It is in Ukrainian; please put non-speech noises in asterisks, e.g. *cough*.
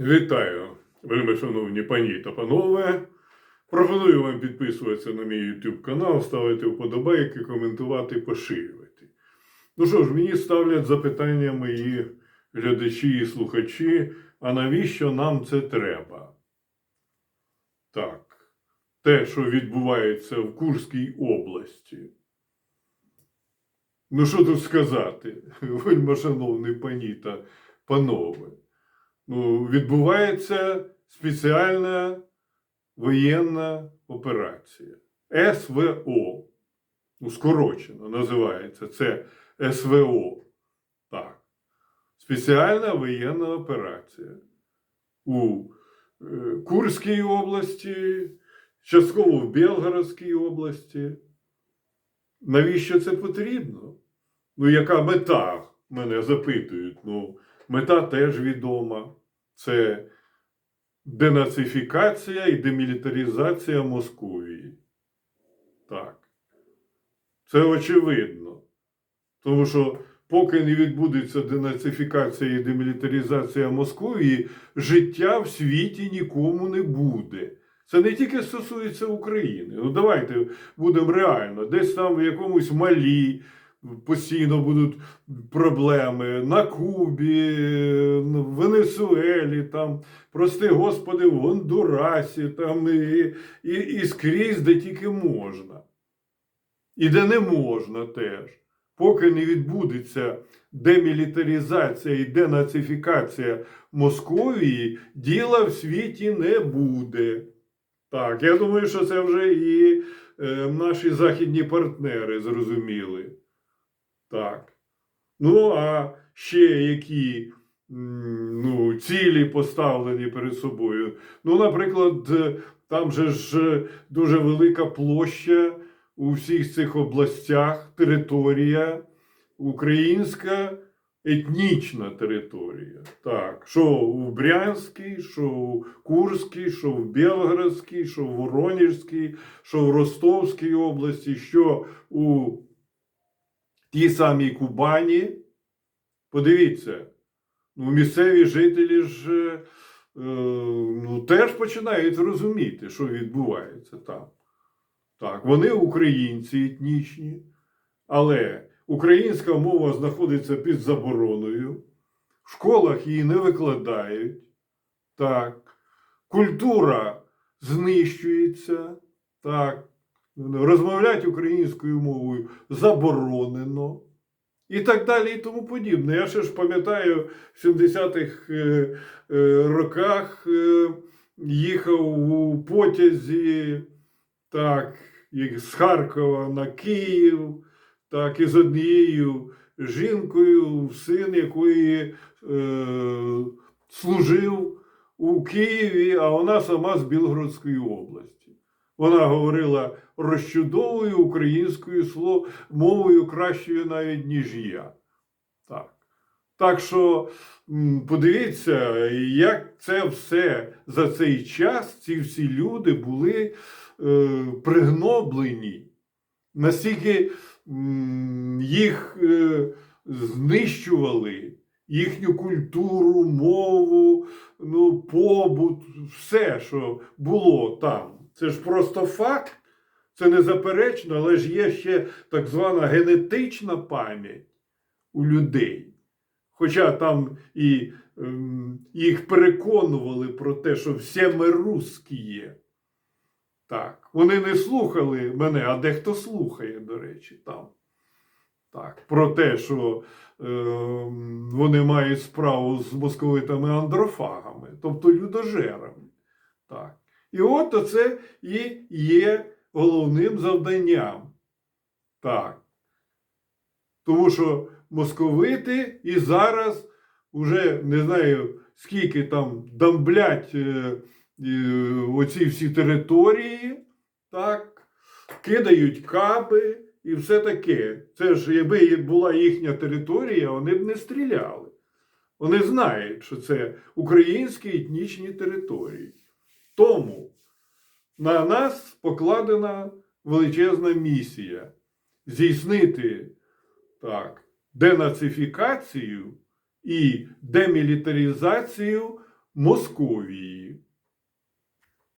Вітаю, вельми шановні пані та панове. Пропоную вам підписуватися на мій YouTube канал, ставити вподобайки, коментувати, поширювати. Ну що ж, мені ставлять запитання мої глядачі і слухачі, а навіщо нам це треба? Так, те, що відбувається в Курській області. Ну, що тут сказати, *laughs* вельми шановні пані та панове. Ну, відбувається спеціальна воєнна операція. СВО. Ну, скорочено називається це СВО. Так. Спеціальна воєнна операція у е, Курській області, частково в Білгородській області. Навіщо це потрібно? Ну, яка мета? Мене запитують. Ну, мета теж відома. Це денацифікація і демілітаризація Московії. Так. Це очевидно. Тому що поки не відбудеться денацифікація і демілітаризація Московії, життя в світі нікому не буде. Це не тільки стосується України. Ну давайте будемо реально. Десь там в якомусь малі постійно будуть проблеми на Кубі, в Венесуелі, там, прости Господи, в Гондурасі, там і, і, і скрізь, де тільки можна. І де не можна теж. Поки не відбудеться демілітаризація і денацифікація Московії, діла в світі не буде. Так, я думаю, що це вже і е, наші західні партнери зрозуміли. Так. Ну, а ще які ну, цілі поставлені перед собою. Ну, наприклад, е, там же ж дуже велика площа у всіх цих областях, територія, українська етнічна територія. Так, що в Брянській, що в Курській, що в Білгородській, що в Воронежській, що в Ростовській області, що у тій самій Кубані. Подивіться, ну, місцеві жителі ж е, ну, теж починають розуміти, що відбувається там. Так, вони українці етнічні, але українська мова знаходиться під забороною, в школах її не викладають. Так, культура знищується. Так, розмовляти українською мовою заборонено. І так далі, і тому подібне. Я ще ж пам'ятаю, в 70-х е, е, роках е, їхав у потязі так, з Харкова на Київ, так, і з однією жінкою, син якої е, служив у Києві, а вона сама з Білгородської області. Вона говорила розчудовою українською мовою кращою навіть, ніж я. Так. Так що подивіться, як це все за цей час, ці всі люди були е, пригноблені, настільки м, їх е, знищували, їхню культуру, мову, ну, побут, все, що було там. Це ж просто факт. Це не заперечно, але ж є ще так звана генетична пам'ять у людей. Хоча там і ем, їх переконували про те, що всі ми русські є. Так, вони не слухали мене, а дехто слухає, до речі, там. Так, про те, що ем, вони мають справу з московитами-андрофагами, тобто людожерами. Так. І от оце і є головним завданням. Так. Тому що московити і зараз уже не знаю, скільки там дамблять е, е, оці всі території, так, кидають каби і все таке. Це ж, якби була їхня територія, вони б не стріляли. Вони знають, що це українські етнічні території. Тому на нас покладена величезна місія здійснити так, денацифікацію і демілітаризацію Московії.